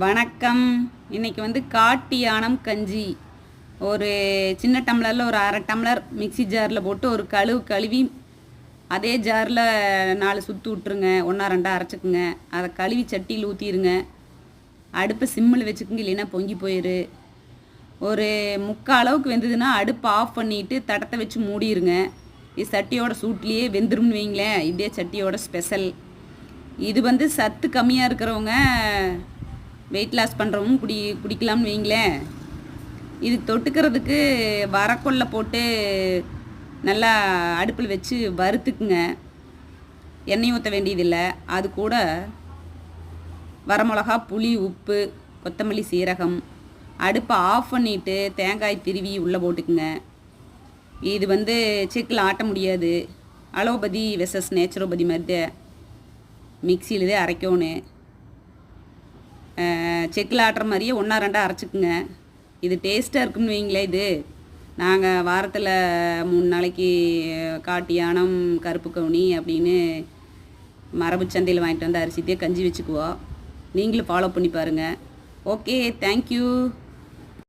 வணக்கம். இன்னைக்கு வந்து காட்டு யானம் கஞ்சி. ஒரு சின்ன டம்ளரில் ஒரு அரை டம்ளர் மிக்ஸி ஜாரில் போட்டு ஒரு கழுவு கழுவி அதே ஜாரில் நாலு சுற்று விட்ருங்க ஒன்றா ரெண்டா அரைச்சிக்குங்க. அதை கழுவி சட்டியில் ஊற்றிடுங்க அடுப்பை சிம்மில் வச்சுக்குங்க இல்லைன்னா பொங்கி போயிரு. ஒரு முக்கால் அளவுக்கு வெந்ததுன்னா அடுப்பை ஆஃப் பண்ணிட்டு தடத்தை வச்சு மூடிடுங்க இது சட்டியோட சூட்லேயே வெந்துரும்னு வைங்களேன். இதே சட்டியோட ஸ்பெஷல். இது வந்து சத்து கம்மியாக இருக்கிறவங்க வெயிட் லாஸ் பண்ணுறவங்க குடி குடிக்கலாம்னு வைங்களேன். இது தொட்டுக்கிறதுக்கு வரக்கொல்லை போட்டு நல்லா அடுப்பில் வச்சு வறுத்துக்குங்க. எண்ணெய் ஊற்ற வேண்டியதில்லை. அது கூட வரமிளகா புளி உப்பு கொத்தமல்லி சீரகம். அடுப்பை ஆஃப் பண்ணிவிட்டு தேங்காய் திருவி உள்ளே போட்டுக்குங்க. இது வந்து செக்கில் ஆட்ட முடியாது. அலோபதி வெசஸ் நேச்சுரோபதி மாதிரி மிக்சியில் தான் அரைக்கணும் செக்கில் ஆட்டுற மாதிரியே ஒன்றா ரெண்டாக அரைச்சிக்குங்க. இது டேஸ்ட்டாக இருக்குன்னு வைங்களே இது. நாங்கள் வாரத்தில் மூணு நாளைக்கு காட்டு யானம் கருப்பு கவுனி அப்படின்னு மரபு சந்தையில் வாங்கிட்டு வந்து அரிசித்தே கஞ்சி வச்சுக்குவோம். நீங்களும் ஃபாலோ பண்ணி பாருங்கள் ஓகே தேங்க்யூ